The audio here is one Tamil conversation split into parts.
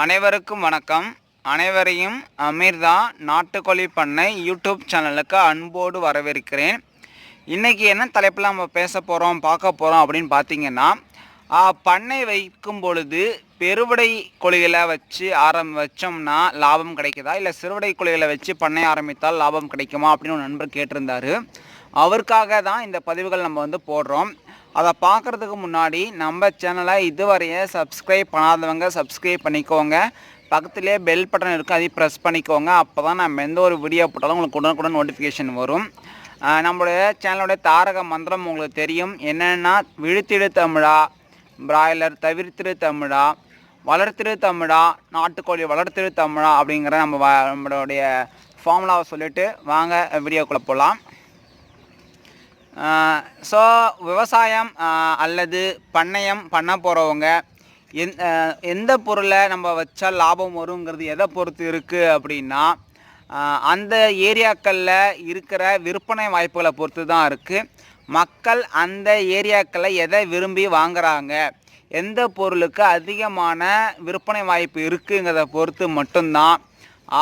அனைவருக்கும் வணக்கம். அனைவரையும் அமீர்தா நாட்டுக்கோழி பண்ணை யூடியூப் சேனலுக்கு அன்போடு வரவேற்கிறேன். இன்றைக்கி என்ன தலைப்பில் நம்ம பேச போகிறோம் பார்க்க போகிறோம் அப்படின்னு பார்த்தீங்கன்னா பண்ணை வைக்கும் பொழுது பெருவிடை கொழிகளை வச்சு ஆரம் வச்சோம்னா லாபம் கிடைக்குதா? இல்லை சிறுவிடை கொழிகளை வச்சு பண்ணை ஆரம்பித்தால் லாபம் கிடைக்குமா? அப்படின்னு ஒரு நண்பர் கேட்டிருந்தாரு. அவருக்காக தான் இந்த பதிவுகள் நம்ம வந்து போடுறோம். அதை பார்க்குறதுக்கு முன்னாடி நம்ம சேனலை இதுவரைய சப்ஸ்கிரைப் பண்ணாதவங்க சப்ஸ்கிரைப் பண்ணிக்கோங்க. பக்கத்துலேயே பெல் பட்டன் இருக்குது அதையும் ப்ரெஸ் பண்ணிக்கோங்க. அப்போ தான் நம்ம எந்த ஒரு வீடியோ போட்டாலும் உங்களுக்கு உடனுக்குடன் நோட்டிஃபிகேஷன் வரும். நம்மளுடைய சேனலுடைய தாரக மந்திரம் உங்களுக்கு தெரியும். என்னென்னா விழுத்திடு தமிழா பிராய்லர் தவிர்த்திரு தமிழா வளர்த்திரு தமிழா நாட்டுக்கோழி வளர்த்திரு தமிழா அப்படிங்கிற நம்ம வ- நம்மளுடைய ஃபார்முலாவை சொல்லிவிட்டு வாங்க வீடியோக்குள்ளே போகலாம் ஸோ விவசாயம் அல்லது பண்ணையம் பண்ண போகிறவங்க எந் எந்த பொருளை நம்ம வச்சா லாபம் வருங்கிறது எதை பொறுத்து இருக்குது அப்படின்னா அந்த ஏரியாக்களில் இருக்கிற விற்பனை வாய்ப்புகளை பொறுத்து தான் இருக்குது மக்கள் அந்த ஏரியாக்களை எதை விரும்பி வாங்குறாங்க எந்த பொருளுக்கு அதிகமான விற்பனை வாய்ப்பு இருக்குங்கிறத பொறுத்து மட்டும்தான்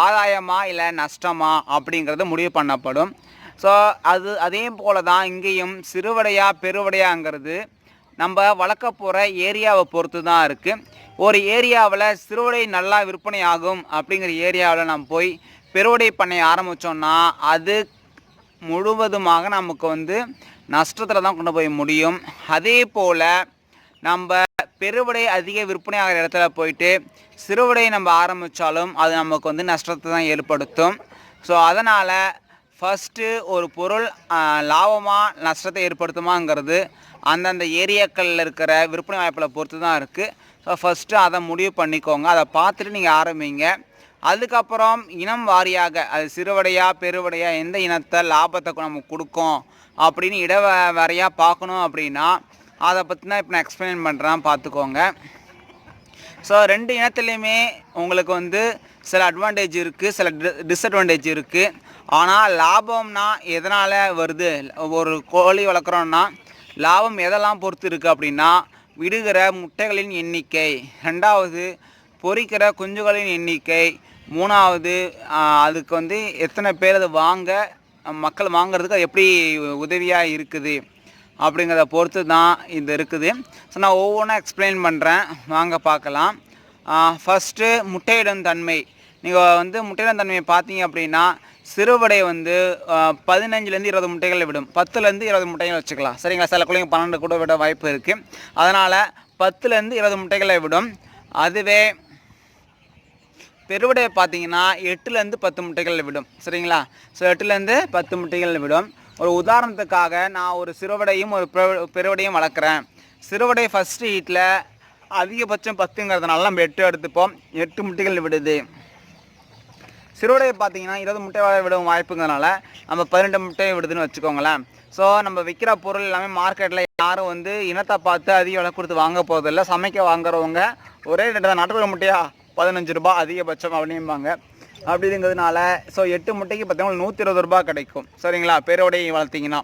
ஆதாயமா இல்லை நஷ்டமா அப்படிங்கிறது முடிவு பண்ணப்படும். ஸோ அது அதே போல தான் இங்கேயும் சிறுவடையா பெருவடையாங்கிறது நம்ம வளர்க்க போகிற ஏரியாவை பொறுத்து தான் இருக்குது ஒரு ஏரியாவில் சிறுவடை நல்லா விற்பனை ஆகும் அப்படிங்கிற ஏரியாவில் நம்ம போய் பெருவடை பண்ணை ஆரம்பித்தோம்னா அது முழுவதுமாக நமக்கு வந்து நஷ்டத்தில் தான் கொண்டு போய் முடியும். அதே போல் நம்ம பெருவடை அதிக விற்பனை ஆகிற இடத்துல போயிட்டு சிறுவடை நம்ம ஆரம்பித்தாலும் அது நமக்கு வந்து நஷ்டத்தை தான் ஏற்படுத்தும். ஸோ அதனால் ஃபஸ்ட்டு ஒரு பொருள் லாபமாக நஷ்டத்தை ஏற்படுத்துமாங்கிறது அந்தந்த ஏரியாக்களில் இருக்கிற விற்பனை வாய்ப்பில் பொறுத்து தான் இருக்குது ஸோ ஃபஸ்ட்டு அதை முடிவு பண்ணிக்கோங்க. அதை பார்த்துட்டு நீங்கள் ஆரம்பிங்க. அதுக்கப்புறம் இனம் வாரியாக அது சிறுவடையா பெருவடையா எந்த இனத்தை லாபத்தை நமக்கு கொடுக்கும் அப்படின்னு இட வரையாக பார்க்கணும் அப்படின்னா அதை பற்றி தான் இப்போ நான் எக்ஸ்பிளைன் பண்ணுறேன் பார்த்துக்கோங்க. ஸோ ரெண்டு இனத்துலேயுமே உங்களுக்கு வந்து சில அட்வான்டேஜ் இருக்குது சில டிஸ்அட்வான்டேஜ் இருக்குது ஆனால் லாபம்னா எதனால் வருது? ஒரு கோழி வளர்க்குறோன்னா லாபம் எதெல்லாம் பொறுத்து இருக்குது அப்படின்னா விடுகிற முட்டைகளின் எண்ணிக்கை. ரெண்டாவது பொறிக்கிற குஞ்சுகளின் எண்ணிக்கை. மூணாவது அதுக்கு வந்து எத்தனை பேர் அதை வாங்க மக்கள் வாங்குறதுக்கு அது எப்படி உதவியாக இருக்குது? அப்படிங்கிறத பொறுத்து தான் இது இருக்குது. ஸோ நான் ஒவ்வொன்றா எக்ஸ்பிளைன் பண்ணுறேன் வாங்க பார்க்கலாம். ஃபஸ்ட்டு முட்டையிடும் தன்மை. நீங்கள் வந்து முட்டையிடும் தன்மையை பார்த்தீங்க அப்படின்னா சிறுவடை வந்து பதினஞ்சுலேருந்து இருபது முட்டைகளை விடும். பத்துலேருந்து இருபது முட்டைகள் வச்சுக்கலாம். சரிங்களா? சில குழந்தைங்க பன்னெண்டு கூட விட வாய்ப்பு இருக்குது அதனால் பத்துலேருந்து இருபது முட்டைகளை விடும். அதுவே பெருவடையை பார்த்தீங்கன்னா எட்டுலேருந்து பத்து முட்டைகள் விடும். சரிங்களா? ஸோ எட்டுலேருந்து பத்து முட்டைகள் விடும். ஒரு உதாரணத்துக்காக நான் ஒரு சிறுவடையும் ஒரு பெரு- பெருவடையும் வளர்க்குறேன். சிறுவடை ஃபஸ்ட்டு ஹீட்டில் அதிகபட்சம் பத்துங்கிறதுனால நம்ம எட்டு எடுத்துப்போம். எட்டு முட்டைகள் விடுது. சிறுவடையை பார்த்தீங்கன்னா இருபது முட்டை விடும் வாய்ப்புங்கிறதுனால நம்ம பதினெட்டு முட்டையை விடுதுன்னு வச்சுக்கோங்களேன். ஸோ நம்ம விற்கிற பொருள் எல்லாமே மார்க்கெட்டில் யாரும் வந்து இனத்தை பார்த்து அதிக விலை கொடுத்து வாங்க போகிறதில்ல சமைக்க வாங்குறவங்க ஒரே ரெண்டு தான் நாட்டுக்கோழி முட்டையா? பதினஞ்சு ரூபாய் அதிகபட்சம் அப்படிம்பாங்க. அப்படிங்கிறதுனால ஸோ எட்டு முட்டைக்கு பார்த்தீங்கன்னா நூற்றி இருபது ரூபாய் கிடைக்கும். சரிங்களா? பெருவடையை வளர்த்தீங்கன்னா.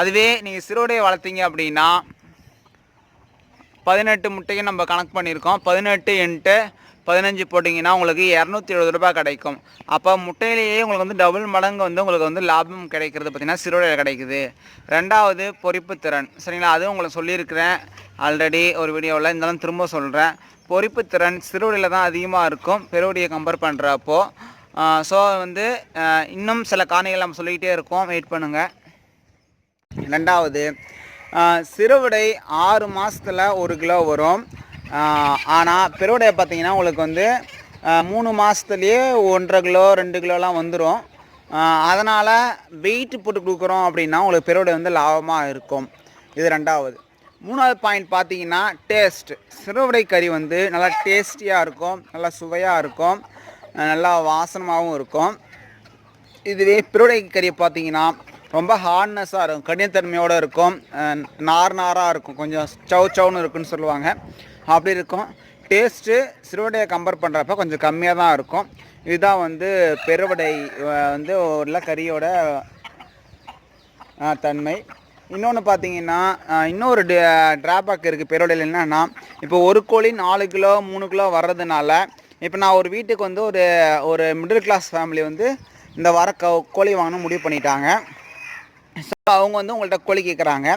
அதுவே நீங்கள் சிறுவடையை வளர்த்தீங்க அப்படின்னா பதினெட்டு முட்டையும் நம்ம கணக்கு பண்ணியிருக்கோம். பதினெட்டு இன்ட்டு பதினஞ்சு போட்டிங்கன்னா உங்களுக்கு இரநூத்தி எழுபது ரூபாய் கிடைக்கும். அப்போ முட்டையிலேயே உங்களுக்கு வந்து டபுள் மடங்கு வந்து உங்களுக்கு வந்து லாபம் கிடைக்கிறது பார்த்திங்கன்னா சிறுவடையில் கிடைக்குது. ரெண்டாவது பொறிப்பு திறன். சரிங்களா? அதுவும் உங்களுக்கு சொல்லியிருக்கிறேன். ஆல்ரெடி ஒரு வீடியோவில் இருந்தாலும் திரும்ப சொல்கிறேன் பொறிப்பு திறன் சிறுவடையில் தான் அதிகமாக இருக்கும். பெருவடியை கம்பேர் பண்ணுறப்போ ஸோ வந்து இன்னும் சில காரணிகள் நம்ம சொல்லிக்கிட்டே இருக்கோம். வெயிட் பண்ணுங்கள் ரெண்டாவது சிறுவிடை ஆறு மாதத்தில் ஒரு கிலோ வரும். ஆனால் பெருவுடைய பார்த்தீங்கன்னா உங்களுக்கு வந்து மூணு மாதத்துலேயே ஒன்றரை கிலோ ரெண்டு கிலோலாம் வந்துடும் அதனால் வெயிட் போட்டு கொடுக்குறோம் அப்படின்னா உங்களுக்கு பெருவிடை வந்து லாபமாக இருக்கும். இது ரெண்டாவது. மூணாவது பாயிண்ட் பார்த்தீங்கன்னா டேஸ்ட் சிறுவடை கறி வந்து நல்லா டேஸ்டியாக இருக்கும் நல்லா சுவையாக இருக்கும் நல்லா வாசனமாகவும் இருக்கும். இதுவே பிறவுடை கறியை பார்த்தீங்கன்னா ரொம்ப ஹார்ட்னஸாக இருக்கும் கடினத்தன்மையோடு இருக்கும் நார் நாராக இருக்கும் கொஞ்சம் சவு சவுன்னு இருக்குன்னு சொல்லுவாங்க. அப்படி இருக்கும். டேஸ்ட்டு சிறுவடையை கம்பேர் பண்ணுறப்ப கொஞ்சம் கம்மியாக தான் இருக்கும். இதுதான் வந்து பெருவடை வந்து உள்ள கறியோட தன்மை. இன்னொன்று பார்த்தீங்கன்னா இன்னொரு ட்ராபேக் இருக்குது பெருவடையில் என்னென்னா இப்போ ஒரு கோழி நாலு கிலோ மூணு கிலோ வர்றதுனால இப்போ நான் ஒரு வீட்டுக்கு வந்து ஒரு ஒரு மிடில் கிளாஸ் ஃபேமிலி வந்து இந்த வர க கோழி வாங்கணும்னு முடிவு பண்ணிட்டாங்க. அவங்க வந்து உங்கள்கிட்ட கோழி கேட்குறாங்க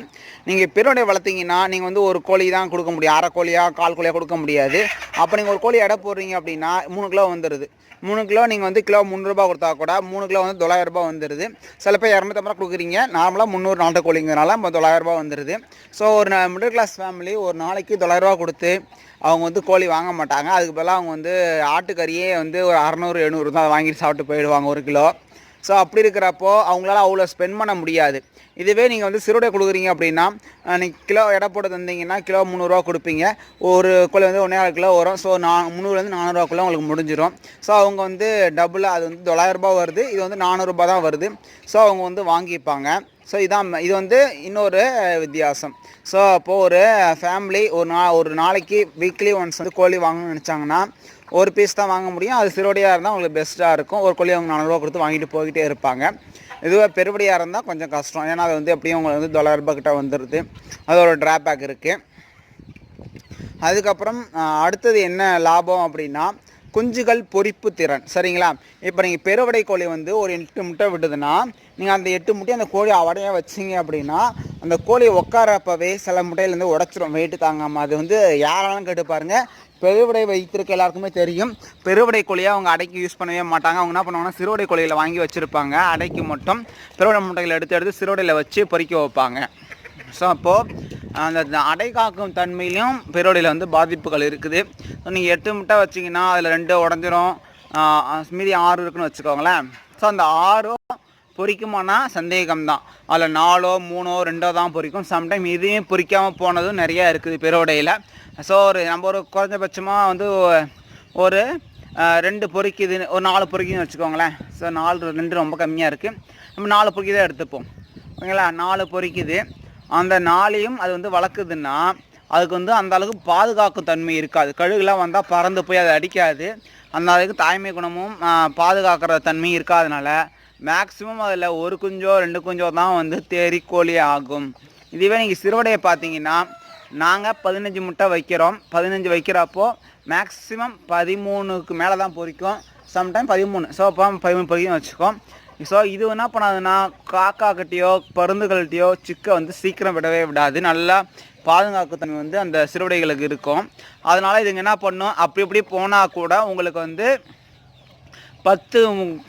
நீங்கள் பெருடைய வளர்த்தீங்கன்னா நீங்கள் வந்து ஒரு கோழி தான் கொடுக்க முடியும். அரை கோழியாக கால் கோழியாக கொடுக்க முடியாது. அப்போ நீங்கள் ஒரு கோழி எடை போடுறீங்க அப்படின்னா மூணு கிலோ வந்துடுது மூணு கிலோ நீங்கள் வந்து கிலோ முந்நூறுரூபா கொடுத்தா கூட மூணு கிலோ வந்து தொள்ளாயிரரூபா வந்துடுது சில பேர் இரநூத்தம்பது ரூபா கொடுக்குறீங்க. நார்மலாக முந்நூறு நாட்டு கோழிங்கிறனால நம்ம தொள்ளாயிரரூபா வந்துடுது ஸோ ஒரு மிடில் கிளாஸ் ஃபேமிலி ஒரு நாளைக்கு தொள்ளாயிரரூபா கொடுத்து அவங்க வந்து கோழி வாங்க மாட்டாங்க. அதுக்கு பதிலாக அவங்க வந்து ஆட்டுக்கறியே வந்து ஒரு அறநூறு எழுநூறு தான் வாங்கிட்டு சாப்பிட்டு போயிடுவாங்க ஒரு கிலோ. ஸோ அப்படி இருக்கிறப்போ அவங்களால அவ்வளோ ஸ்பெண்ட் பண்ண முடியாது. இதுவே நீங்கள் வந்து சிறுடை கொடுக்குறீங்க அப்படின்னா நீங்கள் கிலோ எடை போட்டு தந்தீங்கன்னா கிலோ முந்நூறுரூவா கொடுப்பீங்க. ஒரு கோழி வந்து ஒன்றே கிலோ வரும். ஸோ நான் முந்நூறுலேருந்து நானூறுரூவாக்குள்ளே உங்களுக்கு முடிஞ்சிடும் ஸோ அவங்க வந்து டபுளாக அது வந்து தொள்ளாயிரரூபா வருது. இது வந்து நானூறுரூபா தான் வருது. ஸோ அவங்க வந்து வாங்கிப்பாங்க. ஸோ இதான் இது வந்து இன்னொரு வித்தியாசம். ஸோ அப்போது ஒரு ஃபேமிலி ஒரு நா ஒரு நாளைக்கு வீக்லி ஒன்ஸ் வந்து கோழி வாங்கணும்னு நினச்சாங்கன்னா ஒரு பீஸ் தான் வாங்க முடியும். அது சிறுவடியாக இருந்தால் உங்களுக்கு பெஸ்ட்டாக இருக்கும். ஒரு கோழி அவங்க நானூறுரூவா கொடுத்து வாங்கிட்டு போய்கிட்டே இருப்பாங்க. இதுவே பெருபடியாக இருந்தால் கொஞ்சம் கஷ்டம். ஏன்னா அது வந்து எப்படியும் உங்களுக்கு வந்து தொள்ளாயிரரூபா கிட்ட வந்துடுது அது ஒரு ட்ராபேக் இருக்குது அதுக்கப்புறம் அடுத்தது என்ன லாபம் அப்படின்னா குஞ்சுகள் பொறிப்பு திறன். சரிங்களா? இப்போ நீங்கள் பெருவடை கோழி வந்து ஒரு எட்டு முட்டை விடுதுன்னா நீங்கள் அந்த எட்டு முட்டையை அந்த கோழி அவடையாக வச்சிங்க அப்படின்னா அந்த கோழி உட்காரப்பவே சில முட்டையிலேருந்து உடச்சிரும். வெயிட்டு தாங்காமல் அது வந்து யாராலும் கேட்டு பாருங்கள் பெருவிடை வைத்திருக்க எல்லாருக்குமே தெரியும். பெருவிடை கோழியை அவங்க அடைக்கு யூஸ் பண்ணவே மாட்டாங்க. அவங்க என்ன பண்ணுவாங்கன்னா சிறுவடை கோழியில் வாங்கி வச்சுருப்பாங்க. அடைக்கு மட்டும் பெருவிடை முட்டைகளை எடுத்து எடுத்து சிறுவடையில் வச்சு பொறிக்க வைப்பாங்க. ஸோ அப்போது அந்த அடை காக்கும் தன்மையிலையும் பெருவடையில் வந்து பாதிப்புகள் இருக்குது. ஸோ நீங்கள் எட்டு முட்டை வச்சிங்கன்னா அதில் ரெண்டு உடஞ்சிரும். மீதி ஆறு இருக்குன்னு வச்சுக்கோங்களேன். ஸோ அந்த ஆறும் பொறிக்குமானா? சந்தேகம்தான். அதில் நாலோ மூணோ ரெண்டோ தான் பொரிக்கும் சம்டைம் இதையும் பொறிக்காமல் போனதும் நிறையா இருக்குது பெருவடையில். ஸோ ஒரு நம்ம ஒரு குறைஞ்சபட்சமாக வந்து ஒரு ரெண்டு பொரிக்குது ஒரு நாலு பொறிக்குதுன்னு வச்சுக்கோங்களேன். ஸோ நாலு ரெண்டு ரொம்ப கம்மியாக இருக்குது நம்ம நாலு பொரிக்கி தான் எடுத்துப்போம். ஓகேங்களா? நாலு பொறிக்குது. அந்த நாளையும் அது வந்து வளர்க்குதுன்னா அதுக்கு வந்து அந்த அளவுக்கு பாதுகாக்கும் தன்மை இருக்காது. கழுகுலாம் வந்தால் பறந்து போய் அதை அடிக்காது. அந்த அளவுக்கு தாய்மை குணமும் பாதுகாக்கிற தன்மையும் இருக்காதனால மேக்ஸிமம் அதில் ஒரு குஞ்சோ ரெண்டு குஞ்சோ தான் வந்து தேறி கோழி ஆகும். இதுவே நீங்கள் சிறுவடையை பார்த்தீங்கன்னா நாங்கள் பதினஞ்சு முட்டை வைக்கிறோம். பதினஞ்சு வைக்கிறப்போ மேக்ஸிமம் பதிமூணுக்கு மேலே தான் பொறிக்கும். சம்டைம் பதிமூணு. ஸோ அப்போ பதிமூணு பொறிக்கும் வச்சுக்கோம். ஸோ இது என்ன பண்ணாதுன்னா காக்கா கட்டியோ பருந்துகள்கிட்டயோ சிக்கை வந்து சீக்கிரம் விடவே விடாது. நல்லா பாதுகாப்பு தன்மை வந்து அந்த சிறுவடைகளுக்கு இருக்கும். அதனால் இதுங்க என்ன பண்ணும்? அப்படி இப்படி போனால் கூட உங்களுக்கு வந்து பத்து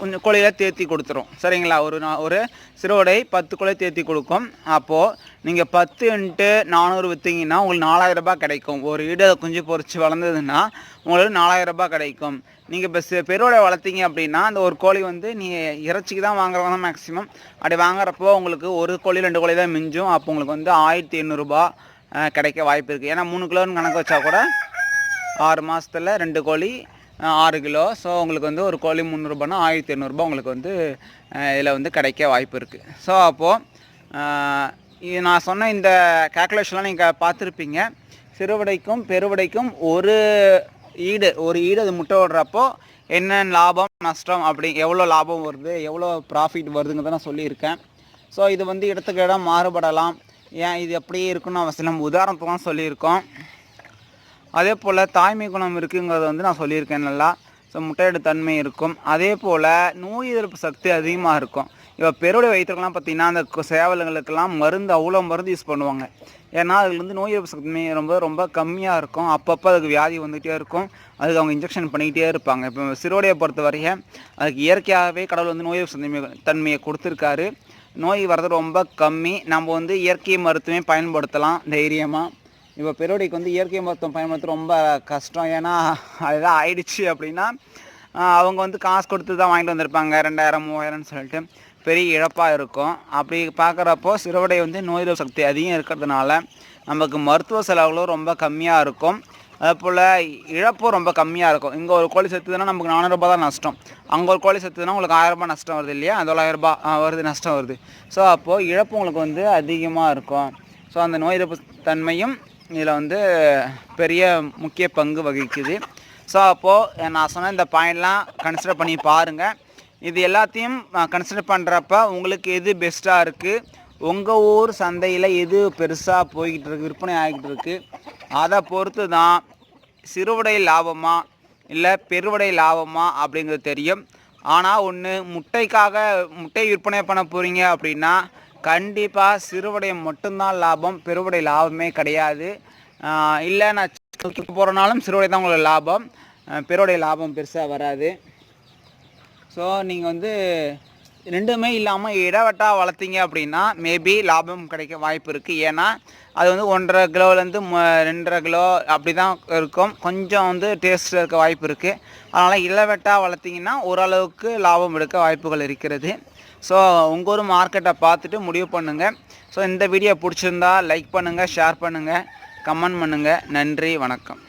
கொஞ்சம் கோழியை தேத்தி கொடுத்துரும். சரிங்களா? ஒரு நான் ஒரு சிறுவடை பத்து கோழி தேர்த்தி கொடுக்கும். அப்போது நீங்கள் பத்து இன்ட்டு நானூறு விற்றீங்கன்னா உங்களுக்கு நாலாயிரம் ரூபாய் கிடைக்கும். ஒரு வீடு குஞ்சு பொறிச்சு வளர்ந்ததுன்னா உங்களுக்கு நாலாயிரரூபா கிடைக்கும். நீங்கள் இப்போ சே பெருவடை வளர்த்தீங்க அப்படின்னா அந்த ஒரு கோழி வந்து நீங்கள் இறைச்சிக்கு தான் வாங்குறவங்க தான் மேக்ஸிமம் அப்படி வாங்குறப்போ உங்களுக்கு ஒரு கோழி ரெண்டு கோழி தான் மிஞ்சும். அப்போ உங்களுக்கு வந்து ஆயிரத்தி எண்ணூறுரூபா கிடைக்க வாய்ப்பு இருக்குது ஏன்னா மூணு கிலோன்னு கணக்கு வச்சா கூட ஆறு மாதத்தில் ரெண்டு கோழி ஆறு கிலோ. ஸோ உங்களுக்கு வந்து ஒரு கோழி முந்நூறுபானா ஆயிரத்தி எண்ணூறுபா உங்களுக்கு வந்து இதில் வந்து கிடைக்க வாய்ப்பு இருக்குது ஸோ அப்போது நான் சொன்ன இந்த கேல்குலேஷன்லாம் நீங்கள் பார்த்துருப்பீங்க. சிறுவடைக்கும் பெருவடைக்கும் ஒரு ஈடு ஒரு ஈடு அது முட்டை விடுறப்போ என்ன லாபம் நஷ்டம் அப்படி எவ்வளோ லாபம் வருது எவ்வளோ ப்ராஃபிட் வருதுங்கிறத நான் சொல்லியிருக்கேன். ஸோ இது வந்து இடத்துக்கு இடம் மாறுபடலாம். ஏன் இது அப்படியே இருக்குன்னு அவசியம் நம்ம உதாரணத்துக்கு தான் சொல்லியிருக்கோம். அதே போல் தாய்மை குணம் இருக்குங்கிறத வந்து நான் சொல்லியிருக்கேன் நல்லா. ஸோ முட்டையிட தன்மை இருக்கும். அதே போல் நோய் எதிர்ப்பு சக்தி அதிகமாக இருக்கும். இப்போ பெருடைய வயிற்றுக்கெல்லாம் பார்த்தீங்கன்னா அந்த சேவல்களுக்கெல்லாம் மருந்து அவ்வளோ மருந்து யூஸ் பண்ணுவாங்க. ஏன்னா அதுலேருந்து வந்து நோய் எதிர்ப்பு சக்தி ரொம்ப ரொம்ப கம்மியாக இருக்கும். அப்பப்போ அதுக்கு வியாதி வந்துகிட்டே இருக்கும். அதுக்கு அவங்க இன்ஜெக்ஷன் பண்ணிக்கிட்டே இருப்பாங்க. இப்போ சிறுவடையை பொறுத்த வரையும் அதுக்கு இயற்கையாகவே கடவுள் வந்து நோய் எதிர்ப்பு தன்மை தன்மையை கொடுத்துருக்காரு. நோய் வர்றது ரொம்ப கம்மி. நம்ம வந்து இயற்கை மருத்துவமே பயன்படுத்தலாம் தைரியமாக இப்போ பெருவடைக்கு வந்து இயற்கை மருத்துவம் பயன்படுத்த ரொம்ப கஷ்டம். ஏன்னா அதெல்லாம் ஆயிடுச்சு அப்படின்னா அவங்க வந்து காசு கொடுத்து தான் வாங்கிட்டு வந்திருப்பாங்க. ரெண்டாயிரம் மூவாயிரம்னு சொல்லிட்டு பெரிய இழப்பாக இருக்கும். அப்படி பார்க்குறப்போ சிறுவடை வந்து நோய் எதிர்ப்பு சக்தி அதிகம் இருக்கிறதுனால நமக்கு மருத்துவ செலவுகளும் ரொம்ப கம்மியாக இருக்கும். அதே போல் இழப்பும் ரொம்ப கம்மியாக இருக்கும். இங்கே ஒரு கோழி செத்துதுன்னா நமக்கு நானூறுரூபா தான் நஷ்டம். அங்கே ஒரு கோழி செத்துதுன்னா உங்களுக்கு ஆயிரரூபா நஷ்டம் வருது இல்லையா? தொள்ளாயிரரூபா வருது நஷ்டம் வருது. ஸோ அப்போது இழப்பு உங்களுக்கு வந்து அதிகமாக இருக்கும். ஸோ அந்த நோய் எதிர்ப்பு தன்மையும் இதில் வந்து பெரிய முக்கிய பங்கு வகிக்குது. ஸோ அப்போது நான் சொன்ன இந்த பாயிண்ட்லாம் கன்சிடர் பண்ணி பாருங்கள் இது எல்லாத்தையும் கன்சிடர் பண்ணுறப்ப உங்களுக்கு எது பெஸ்ட்டாக இருக்குது உங்கள் ஊர் சந்தையில் எது பெருசாக போய்கிட்டு இருக்கு விற்பனை ஆகிட்டு இருக்கு? அதை பொறுத்து தான் சிறுவடை லாபமா இல்லை பெருவடை லாபமா அப்படிங்கிறது தெரியும். ஆனால் ஒன்று முட்டைக்காக முட்டை விற்பனை பண்ண போகிறீங்க அப்படின்னா கண்டிப்பாக சிறுவடை மட்டும்தான் லாபம் பெருவடை லாபமே கிடையாது. இல்லை நான் போகிறனாலும் சிறுவடை தான் உங்களுக்கு லாபம். பெருவடை லாபம் பெருசாக வராது. ஸோ நீங்கள் வந்து ரெண்டுமே இல்லாமல் இடவட்டாக வளர்த்தீங்க அப்படின்னா மேபி லாபம் கிடைக்க வாய்ப்பு இருக்குது ஏன்னா அது வந்து ஒன்றரை கிலோலேருந்து ரெண்டரை கிலோ அப்படி தான் இருக்கும். கொஞ்சம் வந்து டேஸ்ட்டில் இருக்க வாய்ப்பு இருக்குது அதனால் இளவெட்டா வளர்த்திங்கன்னா ஓரளவுக்கு லாபம் எடுக்க வாய்ப்புகள் இருக்கிறது. ஸோ உங்கள் ஒரு மார்க்கெட்டை பார்த்துட்டு முடிவு பண்ணுங்கள் ஸோ இந்த வீடியோ பிடிச்சிருந்தா லைக் பண்ணுங்கள் ஷேர் பண்ணுங்கள் கமெண்ட் பண்ணுங்கள் நன்றி வணக்கம்.